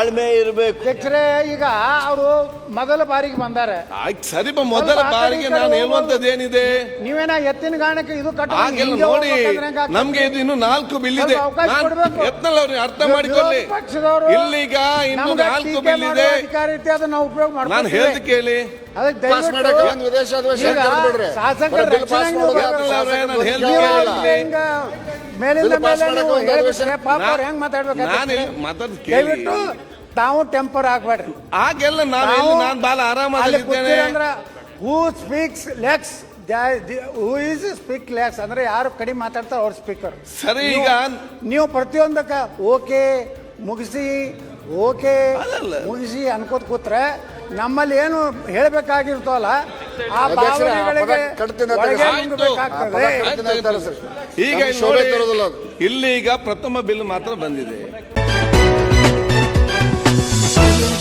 ತಾಳ್ಮೆ ಇರಬೇಕು ಅಧ್ಯಕ್ಷರೇ ಈಗ ಅವರು ಮೊದಲ ಬಾರಿಗೆ ಬಂದಾರೆ ಆಯ್ತು ಸರಿ ಬಾ, ಮೊದಲ ಸ್ವಲ್ಪ ಆ ಕಡೆ ಬಾರಿಗೆ ಕಡೆ ನಾನು. ಹೇಳುವಂತದ್ದು ಏನಿದೆ ನೀವೇನ ಎತ್ತಿನ ಗಾಣಕ್ಕೆ ಇದು ಕಟ್ಟ ಹಾಗೆಲ್ಲ ನೋಡಿ ನಮ್ಗೆ ಇದು ಇನ್ನು ನಾಲ್ಕು ಬಿಲ್ ಇದೆ ಸ್ವಲ್ಪ ಅವಕಾಶ ನಾನ್ ಕೊಡ್ಬೇಕು. ಯತ್ನಾಳ್ ಅವ್ರಿಗೆ ಅರ್ಥ ಮಾಡಿಕೊಳ್ಳಿ ಪಕ್ಷದವರು ಇಲ್ಲೀಗ ಇನ್ನು ನಮ್ಗೆ ನಾಲ್ಕು ಟೀಕೆ ಬಿಲ್ ಮಾಡುವ ಇದೆ ಅಧಿಕಾರ ಐತೆ ಅದನ್ನ ನಾವು ಉಪಯೋಗ ನಾನು. ಹೇಳ್ದು ಕೇಳಿ ಅದಕ್ಕೆ ಪಾಸ್ ಮಾಡಕ್ಕೆ ದಯವಿಟ್ಟು ಒಂದು ವಿದೇಶ ಅಧಿವೇಶನ ಈಗ ಕರೆದ್ಬಿಡ್ರಿ. ಶಾಸಕರ ಬರೀ ಬಿಲ್ ಪಾಸ್ ರಕ್ಷಣೆಗೆ ಮಾಡೋದು ಹೋಗ್ಬೇಕು. ಯತ್ನಾಳ್ ನಾನು ಹೇಳ್ದು ಕೇಳಿ ಹಿಂಗ ಮೇಲಿಂದ ಮೇಲೆ ನೀವು ಹೇಳ್ಬಿಟ್ರೆ ಪಾಪ ಅವ್ರು ಹೆಂಗ್ ಹೆಂಗ್ ಮಾತಾಡ್ಬೇಕು ನಾನು ಮಾತಾಡ್ ಕೇಳಿ. ದಯವಿಟ್ಟು ತಾವು ಟೆಂಪರ್ ಹಾಕ್ಬೇಡ್ರಿ ಆಗೆಲ್ಲ ನಾನು ಎಲ್ಲಿ ನಾನು ಬಾಲ ಅಲ್ಲಿ ಆರಾಮಾಗಿದ್ದೇನೆ ಕೂತಿರಂದ್ರ who speaks less who is speak less ಅಂದ್ರೆ ಯಾರು ಕಡಿಮೆ ಮಾತಾಡ್ತಾರೋ ಅವ್ರ ಸ್ಪೀಕರ್ ಸರಿ ಈಗ ನೀವು ಪ್ರತಿಯೊಂದಕ್ಕ ಓಕೆ ಮುಗಿಸಿ ಓಕೆ. ಮುಗಿಸಿ ಅನ್ಕೋತ ಕೂತ್ರೆ ನಮ್ಮಲ್ಲಿ ಏನು ಹೇಳ್ಬೇಕಾಗಿರ್ತವಲ್ಲ ಆ ಭಾವನೆಗಳಿಗೆ ಒಳಗೆ. ಈಗ ಶೋಭೆ ನೋಡಿ ತರೋದಿಲ್ಲ ಅದು. ಇಲ್ಲಿ ಈಗ ಪ್ರಥಮ ಬಿಲ್ ಮಾತ್ರ ಬಂದಿದೆ.